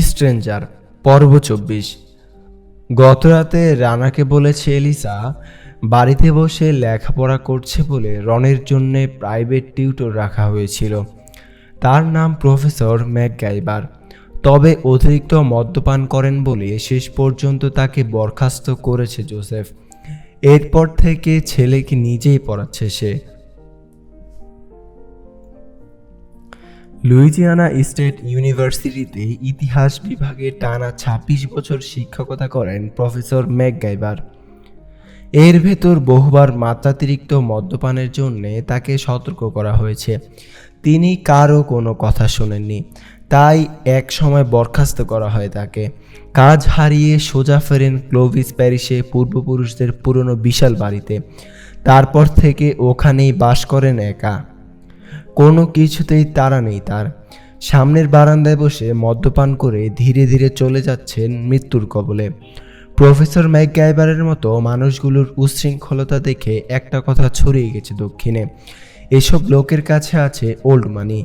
Stranger, পর্ব চব্বিশ। গতরাতে রানাকে বলেছে এলিসা, বাড়িতে বসে লেখাপড়া করছে বলে রনের জন্যে প্রাইভেট টিউটর রাখা হয়েছিল। তার নাম প্রফেসর ম্যাকগাইবার। তবে অতিরিক্ত মদ্যপান করেন বলে শেষ পর্যন্ত তাকে বরখাস্ত করেছে জোসেফ। এরপর থেকে ছেলেকে নিজেই পড়াচ্ছে সে। লুইজিয়ানা স্টেট ইউনিভার্সিটিতে ইতিহাস বিভাগে টানা ছাব্বিশ বছর শিক্ষকতা করেন প্রফেসর ম্যাকগাইবার এর ভেতর বহুবার মাত্রাতিরিক্ত মদ্যপানের জন্যে তাকে সতর্ক করা হয়েছে। তিনি কারও কোনো কথা শোনেননি, তাই এক সময় বরখাস্ত করা হয় তাকে। কাজ হারিয়ে সোজা ফেরেন ক্লোভিস প্যারিসে পূর্বপুরুষদের পুরনো বিশাল বাড়িতে। তারপর থেকে ওখানেই বাস করেন একা। কোনো কিছুতেই তারা নেই তার। সামনের বারান্দায় বসে মদ্যপান করে ধীরে ধীরে চলে যাচ্ছেন মৃত্যুর কবলে। প্রফেসর ম্যাকগাইবারের মতো মানুষগুলোর উচ্ছৃঙ্খলতা দেখে একটা কথা ছড়িয়ে গেছে দক্ষিণে। এসব লোকের কাছে আছে ওল্ড মানি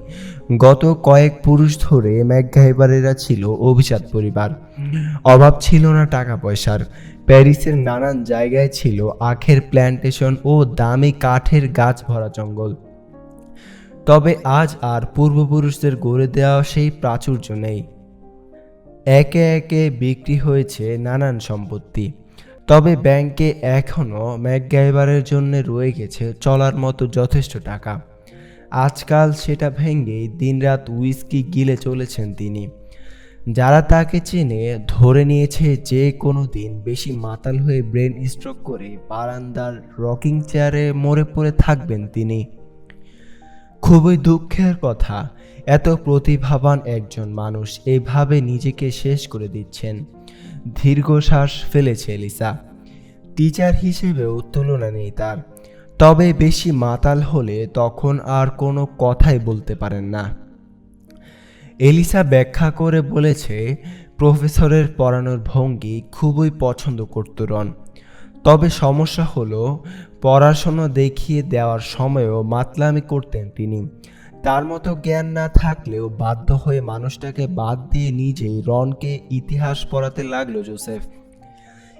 গত কয়েক পুরুষ ধরে ম্যাকগাইবারেরা ছিল অভিজাত পরিবার। অভাব ছিল না টাকা পয়সার। প্যারিসের নানান জায়গায় ছিল আখের প্ল্যান্টেশন ও দামি কাঠের গাছ ভরা জঙ্গল। তবে আজ আর পূর্বপুরুষদের গড়ে দেওয়া সেই প্রাচুর্য নেই। একে একে বিক্রি হয়েছে নানান সম্পত্তি। তবে ব্যাংকে এখনও ম্যাকগাইবারের জন্য রয়ে গেছে চলার মতো যথেষ্ট টাকা। আজকাল সেটা ভেঙেই দিনরাত উইস্কি গিলে চলেছেন তিনি। যারা তাকে চেনে, ধরে নিয়েছে যে কোনো দিন বেশি মাতাল হয়ে ব্রেন স্ট্রোক করে বারান্দার রকিং চেয়ারে মরে পড়ে থাকবেন তিনি। খুবই দুঃখের কথা, এত প্রতিভাবান একজন মানুষ এভাবে নিজেকে শেষ করে দিচ্ছেন। দীর্ঘশ্বাস ফেলেছে এলিসা। টিচার হিসেবেও তুলনা নেই তার। তবে বেশি মাতাল হলে তখন আর কোনো কথাই বলতে পারেন না। এলিসা ব্যাখ্যা করে বলেছে, প্রফেসরের পড়ানোর ভঙ্গি খুবই পছন্দ করত রন। তবে সমস্যা হলো পড়াশোনা দেখিয়ে দেওয়ার সময়ও মাতলামি করতেন তিনি। তার মতো জ্ঞান না থাকলেও বাধ্য হয়ে মানুষটাকে বাদ দিয়ে নিজেই রনকে ইতিহাস পড়াতে লাগল জোসেফ।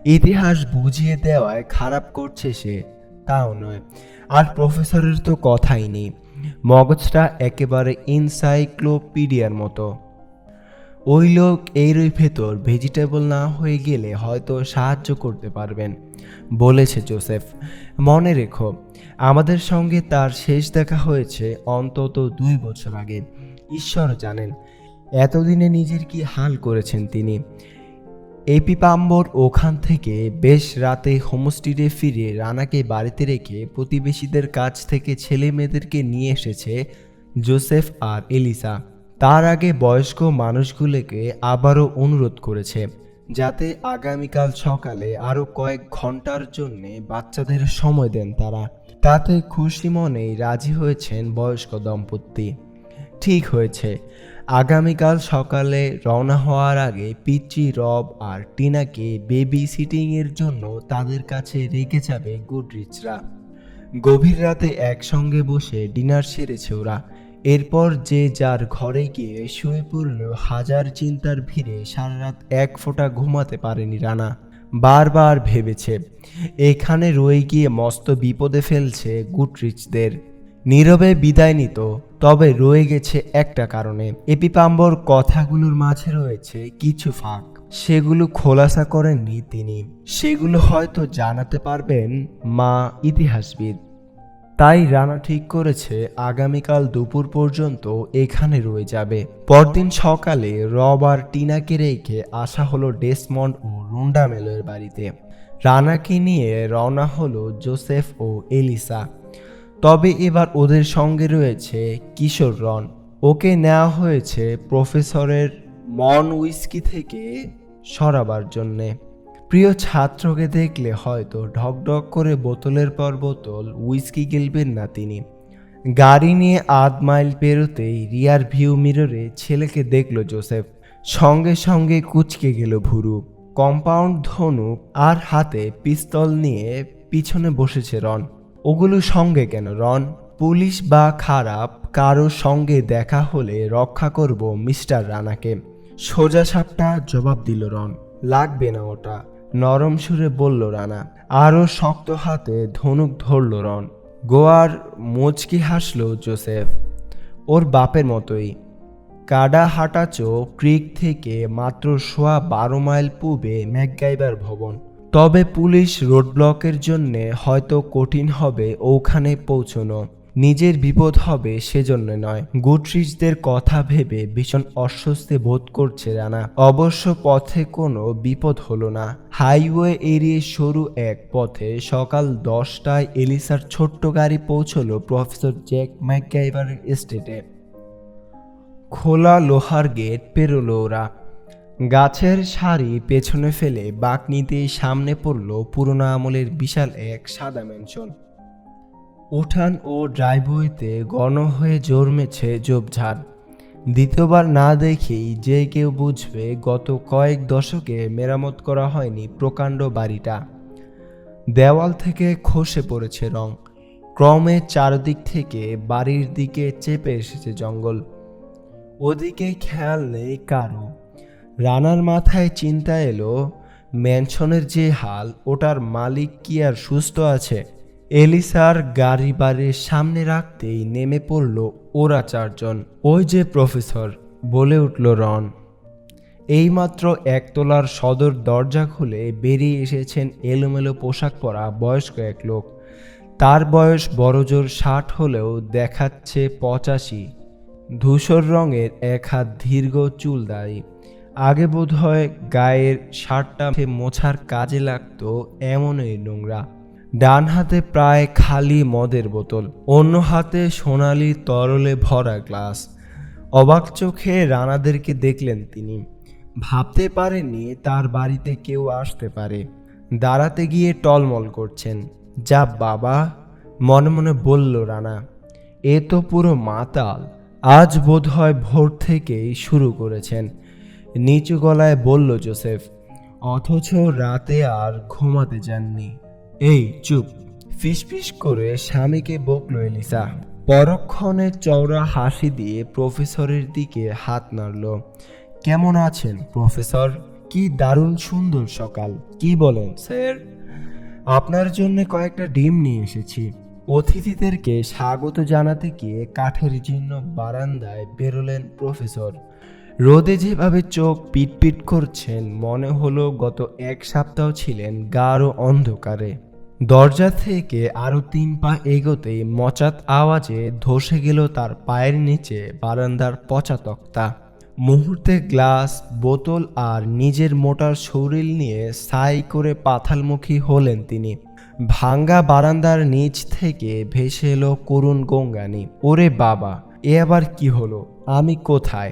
ইতিহাস বুঝিয়ে দেওয়ায় খারাপ করছে সে, তাও নয়। আর প্রফেসরের তো কথাই নেই। মগজটা একেবারে ইনসাইক্লোপিডিয়ার মতো। ওই লোক এরই ভেতর ভেজিটেবল না হয়ে গেলে হয়তো সাহায্য করতে পারবেন, বলেছে জোসেফ। মনে রেখো, আমাদের সঙ্গে তার শেষ দেখা হয়েছে অন্তত দুই বছর আগে। ঈশ্বর জানেন, এতদিনে নিজের কি হাল করেছেন তিনি। এপি এপিপাম্বর ওখান থেকে বেশ রাতে হোমস্টিডে ফিরে রানাকে বাড়িতে রেখে প্রতিবেশীদের কাছ থেকে ছেলে মেয়েদেরকে নিয়ে এসেছে জোসেফ আর এলিসা। তার আগে বয়স্ক মানুষগুলোকে আবারও অনুরোধ করেছে যাতে আগামীকাল সকালে আরও কয়েক ঘণ্টার জন্য বাচ্চাদের সময় দেন তারা। তাতে খুশি মনেই রাজি হয়েছেন বয়স্ক দম্পতি। ঠিক হয়েছে, আগামীকাল সকালে রওনা হওয়ার আগে পিচি রব আর টিনাকে বেবি সিটিংয়ের জন্য তাদের কাছে রেখে যাবে গুডরিচরা। গভীর রাতে একসঙ্গে বসে ডিনার সেরেছে ওরা। এরপর যে যার ঘরে গিয়ে শুয়ে পড়ল, হাজার চিন্তার ভিড়ে সারা রাত এক ফোঁটা ঘুমাতে পারেনি রানা। বারবার ভেবেছে, এখানে রয়ে গিয়ে মস্ত বিপদে ফেলছে গুটরিচদের। নীরবে বিদায় নিত, তবে রয়ে গেছে একটা কারণে। এপিপাম্বর কথাগুলোর মাঝে রয়েছে কিছু ফাঁক। সেগুলো খোলাসা করেননি তিনি। সেগুলো হয়তো জানাতে পারবেন মা ইতিহাসবিদ। তাই রানা ঠিক করেছে আগামীকাল দুপুর পর্যন্ত এখানে রয়ে যাবে। পরদিন সকালে রব আর টিনাকে রেখে আসা হলো ডেসমন্ড ও রুন্ডামেলের বাড়িতে। রানাকে নিয়ে রওনা হলো জোসেফ ও এলিসা। তবে এবার ওদের সঙ্গে রয়েছে কিশোর রন। ওকে নেওয়া হয়েছে প্রফেসরের মন উইস্কি থেকে সরাবার জন্যে। প্রিয় ছাত্রকে দেখলে হয়তো ঢকঢক করে বোতলের পর বোতল উইস্কি গিলবেন না তিনি। গাড়ি নিয়ে আধ মাইল পেরোতেই রিয়ার ভিউ মিররে ছেলেকে দেখল জোসেফ। সঙ্গে সঙ্গে কুচকে গেল ভুরু। কম্পাউন্ড ধনুক আর হাতে পিস্তল নিয়ে পিছনে বসেছে রন। ওগুলো সঙ্গে কেন রন? পুলিশ বা খারাপ কারও সঙ্গে দেখা হলে রক্ষা করব মিস্টার রানাকে। সোজা সাপটা জবাব দিল রন। লাগবে না ওটা। নরম সুরে বলল, রানা আরও শক্ত হাতে ধনুক ধরল রন। গোয়ার মুচকি হাসল জোসেফ, ওর বাপের মতোই। কাডা হাটাচো ক্রিক থেকে মাত্র সোয়া বারো মাইল পূবে ম্যাকগাইবার ভবন। তবে পুলিশ রোডব্লকের জন্যে হয়তো কঠিন হবে ওখানে পৌঁছনো। নিজের বিপদ হবে সেজন্য নয়। গুটরিচদের কথা ভেবে ভীষণ অস্বস্তি বোধ করছে রানা। অবশ্য পথে কোনো বিপদ হলো না। হাইওয়ে এরিয়ে সরু এক পথে সকাল দশটায় এলিসার ছোট্ট গাড়ি পৌঁছলো প্রফেসর জ্যাক ম্যাকগাইভারের এস্টেটে। খোলা লোহার গেট পেরোলো ওরা। গাছের সারি পেছনে ফেলে বাঁক নিতেই সামনে পড়ল পুরোনো আমলের বিশাল এক সাদা ম্যানশন উঠান ও ড্রাইভওয়েতে গণ হয়ে জন্মেছে ঝোপঝাড় দ্বিতীয়বার না দেখেই যে কেউ বুঝবে গত কয়েক দশকে মেরামত করা হয়নি প্রকাণ্ড বাড়িটা। দেওয়াল থেকে খসে পড়েছে রং। ক্রমে চারদিক থেকে বাড়ির দিকে চেপে এসেছে জঙ্গল। ওদিকে খেয়াল নেই কারও। রানার মাথায় চিন্তা এলো ম্যানশনের যে হাল, ওটার মালিক কি আর সুস্থ আছে? এলিসার গাড়ি বাড়ির সামনে রাখতেই নেমে পড়ল ওরা চারজন। ওই যে প্রফেসর, বলে উঠল রন। এইমাত্র একতলার সদর দরজা খুলে বেরিয়ে এসেছেন এলোমেলো পোশাক পরা বয়স্ক এক লোক। তার বয়স বড়জোর ষাট হলেও দেখাচ্ছে পঁচাশি। ধূসর রঙের এক হাত দীর্ঘ চুল দাড়ি আগে বোধ হয় গায়ের শার্টটা মোছার কাজে লাগতো এমনই নোংরা। ডান হাতে প্রায় খালি মদের বোতল, অন্য হাতে সোনালি তরলে ভরা গ্লাস। অবাক চোখে রানাদেরকে দেখলেন তিনি। ভাবতে পারেননি তার বাড়িতে কেউ আসতে পারে। দাঁড়াতে গিয়ে টলমল করছেন। যা বাবা, মনে মনে বলল রানা, এ তো পুরো মাতাল। আজ বোধ হয় ভোর থেকেই শুরু করেছেন। নিচু গলায় বলল জোসেফ, অথচ রাতে আর ঘুমাতে যাননি। এই, চুপ। ফিসফিস করে স্বামীকে বকল এলিসা। পরক্ষণে চওড়া হাসি দিয়ে প্রফেসরের দিকে হাত নাড়ল। কেমন আছেন, প্রফেসর? কি দারুণ সুন্দর সকাল। কি বলেন? স্যার, আপনার জন্য কয়েকটা ডিম নিয়ে এসেছি। অতিথিদেরকে স্বাগত জানাতে গিয়ে কাঠের জীর্ণ বারান্দায় বেরোলেন প্রফেসর। রোদে যেভাবে চোখ পিটপিট করছেন, মনে হলো গত এক সপ্তাহ ছিলেন গাঢ় অন্ধকারে। দরজা থেকে আরও তিন পা এগোতেই মচাত আওয়াজে ধসে গেল তার পায়ের নিচে বারান্দার পচা তক্তা মুহূর্তে গ্লাস, বোতল আর নিজের মোটার শরীর নিয়ে সাই করে পাথালমুখী হলেন তিনি। ভাঙ্গা বারান্দার নিচ থেকে ভেসে এলো করুণ গঙ্গানি। ওরে বাবা, এ আবার কি হলো? আমি কোথায়?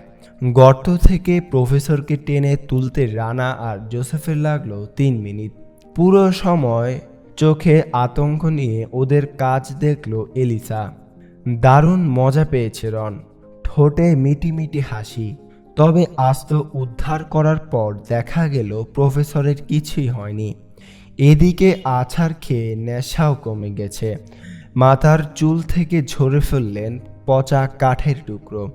গর্ত থেকে প্রফেসরকে টেনে তুলতে রানা আর জোসেফের লাগল তিন মিনিট। পুরো সময় চোখে আতঙ্ক নিয়ে ওদের কাজ দেখল এলিসা। দারুণ মজা পেয়েছে রন। ঠোঁটে মিটি মিটি হাসি। তবে আস্ত উদ্ধার করার পর দেখা গেল প্রফেসরের কিছুই হয়নি। এদিকে আছাড় খেয়ে নেশাও কমে গেছে। মাথার চুল থেকে ঝরে ফেললেন পচা কাঠের টুকরো।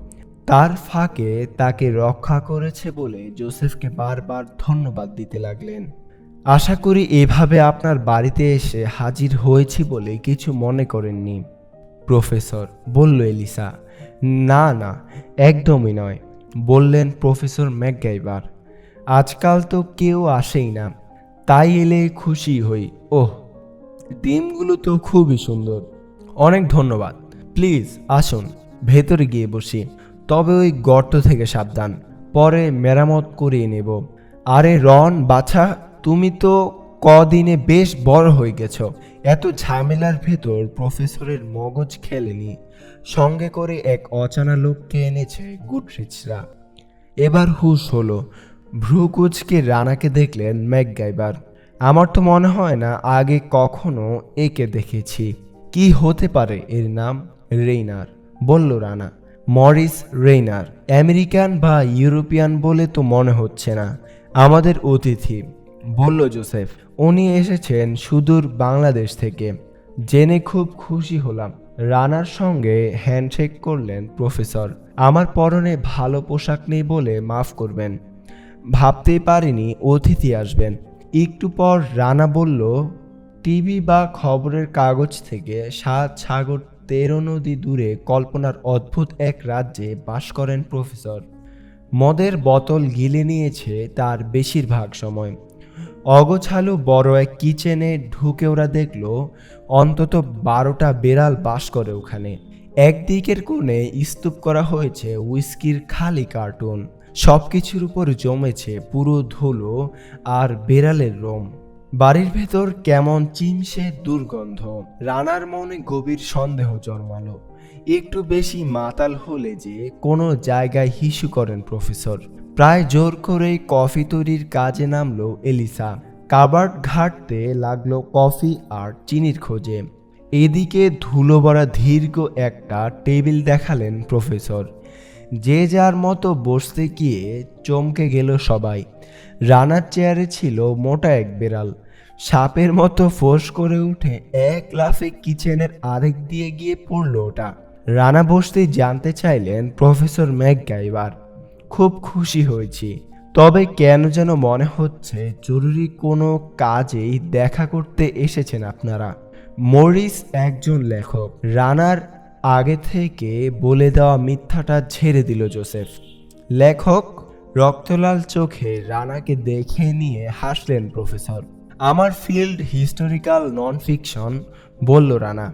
তার ফাঁকে তাকে রক্ষা করেছে বলে জোসেফকে বারবার ধন্যবাদ দিতে লাগলেন। আশা করি এভাবে আপনার বাড়িতে এসে হাজির হয়েছি বলে কিছু মনে করেননি। প্রফেসর, বলল এলিসা, না না, একদমই নয় বললেন প্রফেসর ম্যাকগাইবার আজকাল তো কেউ আসেই না, তাই এলে খুশি হই। ওহ, ডিমগুলো তো খুবই সুন্দর। অনেক ধন্যবাদ। প্লিজ, আসুন, ভেতরে গিয়ে বসি। তবে ওই গর্ত থেকে সাবধান, পরে মেরামত করিয়ে নেব। আরে রন, বাছা তুমি তো কদিনে বেশ বড় হয়ে গেছ। এত ঝামেলার ভেতর প্রফেসরের মগজ খেলেনি। সঙ্গে করে এক অচানা লোককে এনেছে গুডরিচরা। এবার হুশ হলো। ভ্রুকুচকে রানাকে দেখলেন ম্যাকগাইবার। আমার তো মনে হয় না আগে কখনো একে দেখেছি। কি হতে পারে এর নাম? রেইনার, বলল রানা। মরিস রেইনার, আমেরিকান বা ইউরোপিয়ান বলে তো মনে হচ্ছে না। আমাদের অতিথি। বলল জোসেফ, উনি এসেছেন সুদূর বাংলাদেশ থেকে। জেনে খুব খুশি হলাম। রানার সঙ্গে হ্যান্ডশেক করলেন প্রফেসর। আমার পরনে ভালো পোশাক নেই বলে মাফ করবেন। ভাবতেই পারিনি অতিথি আসবেন। একটু পর রানা বলল, টিভি বা খবরের কাগজ থেকে সাত সাগর তেরো নদী দূরে কল্পনার অদ্ভুত এক রাজ্যে বাস করেন প্রফেসর। মদের বোতল গিলে নিয়েছে তার বেশিরভাগ সময়। অগোছালো বড় এক কিচেনে ঢুকে ওরা দেখল অন্তত বারোটা বেড়াল বাস করে ওখানে। একদিকের কোণে স্তূপ করা হয়েছে উইস্কির খালি কার্টুন। সব কিছুর উপর জমেছে পুরো ধুলো আর বেড়ালের রোম বাড়ির ভেতর কেমন চিমসে দুর্গন্ধ। রানার মনে গভীর সন্দেহ জন্মালো। একটু বেশি মাতাল হলে যে কোনো জায়গায় হিসু করেন প্রফেসর। প্রায় জোর করেই কফি তৈরির কাজে নামলো এলিসা। কাবার্ড ঘাটতে লাগল কফি আর চিনির খোঁজে। এদিকে ধুলো ভরা দীর্ঘ একটা টেবিল দেখালেন প্রফেসর। যে যার মতো বসতে গিয়ে চমকে গেল সবাই। রানার চেয়ারে ছিল মোটা এক বেড়াল। সাপের মতো ফোঁস করে উঠে এক লাফে কিচেনের আরেক দিয়ে গিয়ে পড়ল ওটা। রানা বসতেই জানতে চাইলেন প্রফেসর ম্যাকগাইবার খুব খুশি হয়েছি। তবে কেন যেন মনে হচ্ছে জরুরি কোনো কাজেই দেখা করতে এসেছেন আপনারা। মরিস একজন লেখক। রানার আগে থেকে বলে দেওয়া মিথ্যাটা ঝেড়ে দিল জোসেফ। লেখক, রক্তলাল চোখে রানাকে দেখে নিয়ে হাসলেন প্রফেসর। আমার ফিল্ড হিস্টোরিক্যাল নন ফিকশন বলল রানা।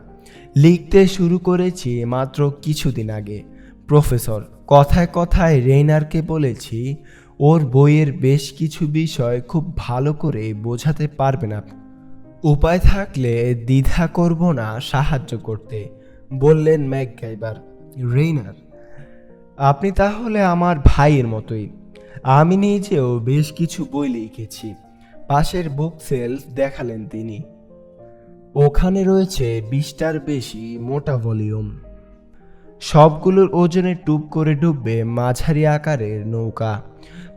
লিখতে শুরু করেছি মাত্র কিছুদিন আগে। প্রফেসর কথায় কথায় রেইনারকে বলেছি, ওর বইয়ের বেশ কিছু বিষয় খুব ভালো করে বোঝাতে পারবেন আপনি উপায় থাকলে দ্বিধা করব না সাহায্য করতে। বললেন ম্যাকগাইবার রেইনার, আপনি তাহলে আমার ভাইয়ের মতোই। আমি নিজেও বেশ কিছু বই লিখেছি। পাশের বুক সেলফ দেখালেন তিনি। ওখানে রয়েছে বিশটার বেশি মোটা ভলিউম। সবগুলোর ওজনে টুপ করে ডুববে মাঝারি আকারের নৌকা।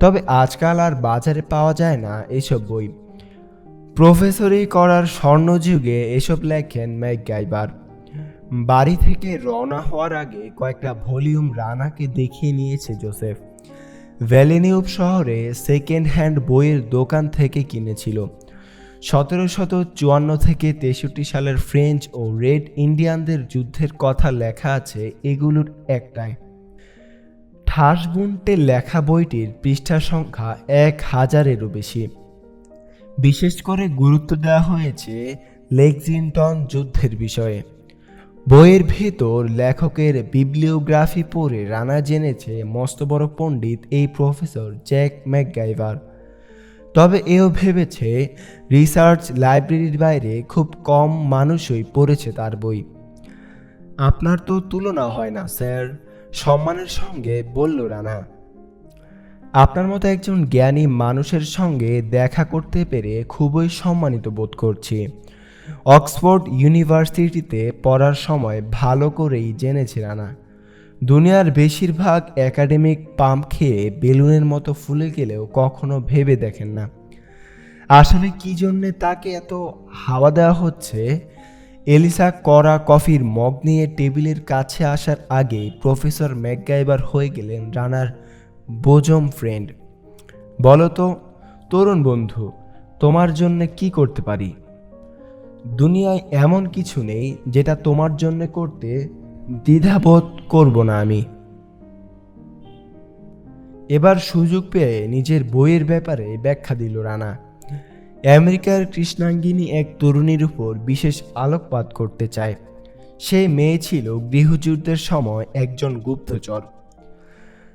তবে আজকাল আর বাজারে পাওয়া যায় না এসব বই। প্রফেসরি করার স্বর্ণযুগে এসব লেখেন ম্যাকগাইবার। বাড়ি থেকে রওনা হওয়ার আগে কয়েকটা ভলিউম রানাকে দেখিয়ে নিয়েছে জোসেফ। ভ্যালিনিউব শহরে সেকেন্ড হ্যান্ড বইয়ের দোকান থেকে কিনেছিল। সতেরো শত চুয়ান্ন থেকে তেষট্টি সালের ফ্রেঞ্চ ও রেড ইন্ডিয়ানদের যুদ্ধের কথা লেখা আছে এগুলোর একটায় ঠাসবুন্টে লেখা বইটির পৃষ্ঠা সংখ্যা এক হাজারেরও বেশি। বিশেষ করে গুরুত্ব দেওয়া হয়েছে লেক্সিংটন যুদ্ধের বিষয়ে। বইয়ের ভেতর লেখকের বিবলিওগ্রাফি পড়ে রানা জেনেছে মস্ত বড় পণ্ডিত এই প্রফেসর জ্যাক ম্যাকগাইভার। তবে এও ভেবেছে রিসার্চ লাইব্রেরির বাইরে খুব কম মানুষই পড়েছে তার বই। আপনার তো তুলনা হয় না, স্যার। সম্মানের সঙ্গে বলল রানা। আপনার মতো একজন জ্ঞানী মানুষের সঙ্গে দেখা করতে পেরে খুবই সম্মানিত বোধ করছি। অক্সফোর্ড ইউনিভার্সিটিতে পড়ার সময় ভালো করেই জেনেছে রানা। দুনিয়ার বেশিরভাগ একাডেমিক পাম্প খেয়ে বেলুনের মতো ফুলে গেলেও কখনো ভেবে দেখেন না। আসলে কি জন্যে তাকে এত হাওয়া দেওয়া হচ্ছে? এলিসা করা কফির মগ নিয়ে টেবিলের কাছে আসার আগে প্রফেসর ম্যাকগাইবার হয়ে গেলেন রানার বোজম ফ্রেন্ড। বলো তো, তরুণ বন্ধু, তোমার জন্য কি করতে পারি? দুনিয়ায় এমন কিছু নেই যেটা তোমার জন্য করতে দ্বিধাবোধ করব না আমি। এবার সুযোগ পেয়ে নিজের বইয়ের ব্যাপারে ব্যাখ্যা দিল রানা। আমেরিকার কৃষ্ণাঙ্গিনী এক তরুণীর উপর বিশেষ আলোকপাত করতে চায়। সেই মেয়ে ছিল গৃহযুদ্ধের সময় একজন গুপ্তচর।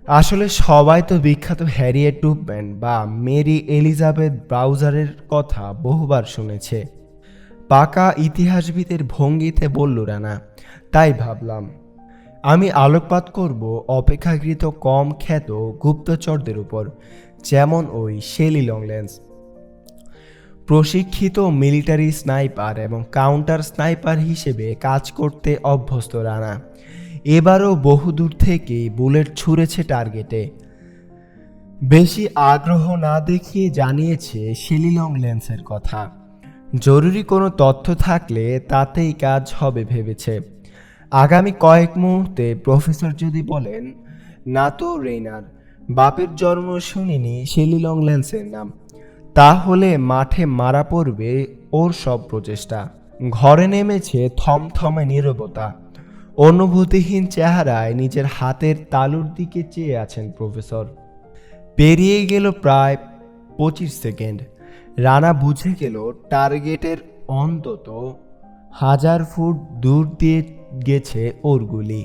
আসলে সবাই তো বিখ্যাত হ্যারিয়েট টুপম্যান বা মেরি এলিজাবেথ ব্রাউজারের কথা বহুবার শুনেছে। পাকা ইতিহাসবিদের ভঙ্গিতে বলল, রানা, তাই ভাবলাম, আমি আলোকপাত করব অপেক্ষাকৃত কম খ্যাত গুপ্তচরদের উপর, যেমন ওই শেলি লংল্যান্স প্রশিক্ষিত মিলিটারি স্নাইপার এবং কাউন্টার স্নাইপার হিসেবে কাজ করতে অভ্যস্ত, রানা। এবারও বহুদূর থেকেই বুলেট ছুঁড়েছে টার্গেটে। বেশি আগ্রহ না দেখিয়ে জানিয়েছে শেলি লংল্যান্সের কথা। জরুরি কোনো তথ্য থাকলে তাতেই কাজ হবে ভেবেছে। আগামী কয়েক মুহূর্তে প্রফেসর যদি বলেন, না তো, রেইনার, বাপের জন্ম শুনিনি শেলি লংল্যান্সের নাম। তাহলে মাঠে মারা পড়বে ওর সব প্রচেষ্টা। ঘরে নেমেছে থমথমে নীরবতা। অনুভূতিহীন চেহারায় নিজের হাতের তালুর দিকে চেয়ে আছেন প্রফেসর। পেরিয়ে গেল প্রায় পঁচিশ সেকেন্ড। রানা বুঝে গেল টার্গেটের অন্তত হাজার ফুট দূর দিয়ে গেছে ওর গুলি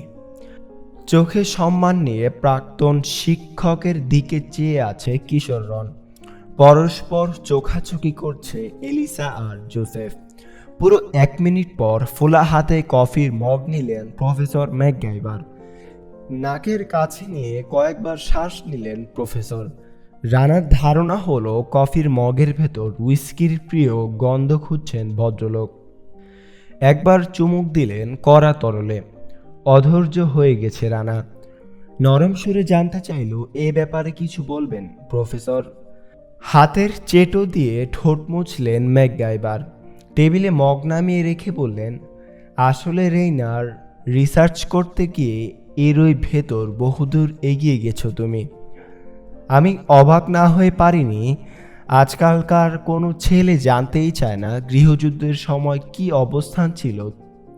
চোখে সম্মান নিয়ে প্রাক্তন শিক্ষকের দিকে চেয়ে আছে কিশোর রন পরস্পর চোখাচোখি করছে এলিসা আর জোসেফ। পুরো এক মিনিট পর ফোলা হাতে কফির মগ নিলেন প্রফেসর ম্যাকগাইভার। নাকের কাছে নিয়ে কয়েকবার শ্বাস নিলেন প্রফেসর। রানার ধারণা হলো, কফির মগের ভেতর উইস্কির প্রিয় গন্ধ খুঁজছেন ভদ্রলোক। একবার চুমুক দিলেন কড়া তরলে। অধৈর্য হয়ে গেছে রানা। নরম সুরে জানতে চাইল, এ ব্যাপারে কিছু বলবেন, প্রফেসর? হাতের চেটো দিয়ে ঠোঁট মুছলেন ম্যাকগাইবার। টেবিলে মগ নামিয়ে রেখে বললেন, আসলে রেইনার, রিসার্চ করতে গিয়ে এরই ভেতর বহুদূর এগিয়ে গেছো তুমি। আমি অবাক না হয়ে পারিনি, আজকালকার কোনো ছেলে জানতেই চায় না গৃহযুদ্ধের সময় কি অবস্থান ছিল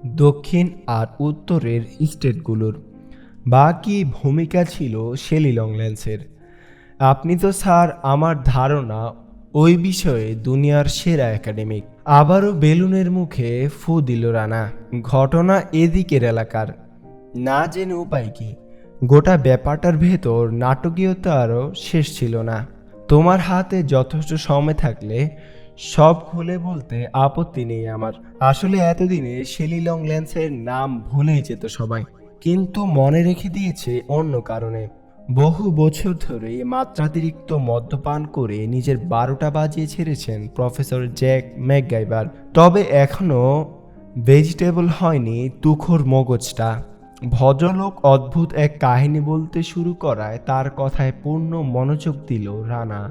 দক্ষিণ আর উত্তরের স্টেটগুলোর। বা কি ভূমিকা ছিল শেলি লংল্যান্সের আপনি তো স্যার, আমার ধারণা ওই বিষয়ে দুনিয়ার সেরা একাডেমিক। আবারও বেলুনের মুখে ফু দিল রানা। ঘটনা এদিকের এলাকার। না জেনে উপায় কি? গোটা ব্যাপারটার ভেতর নাটকীয়তা আরও শেষ ছিল না। তোমার হাতে যথেষ্ট সময় থাকলে সব খুলে বলতে আপত্তি নেই আমার। আসলে এতদিনে শেলি লং ল্যান্সের নাম ভুলেই যেত সবাই, কিন্তু মনে রেখে দিয়েছে অন্য কারণে। বহু বছর ধরে মাত্রাতিরিক্ত মদ্যপান করে নিজের বারোটা বাজিয়ে ছেড়েছেন প্রফেসর জ্যাক ম্যাকগাইবার তবে এখনও ভেজিটেবল হয়নি তুখোর মগজটা। ভদ্রলোক অদ্ভুত এক কাহিনী বলতে শুরু করায় তার কথায় পূর্ণ মনোযোগ দিল রানা।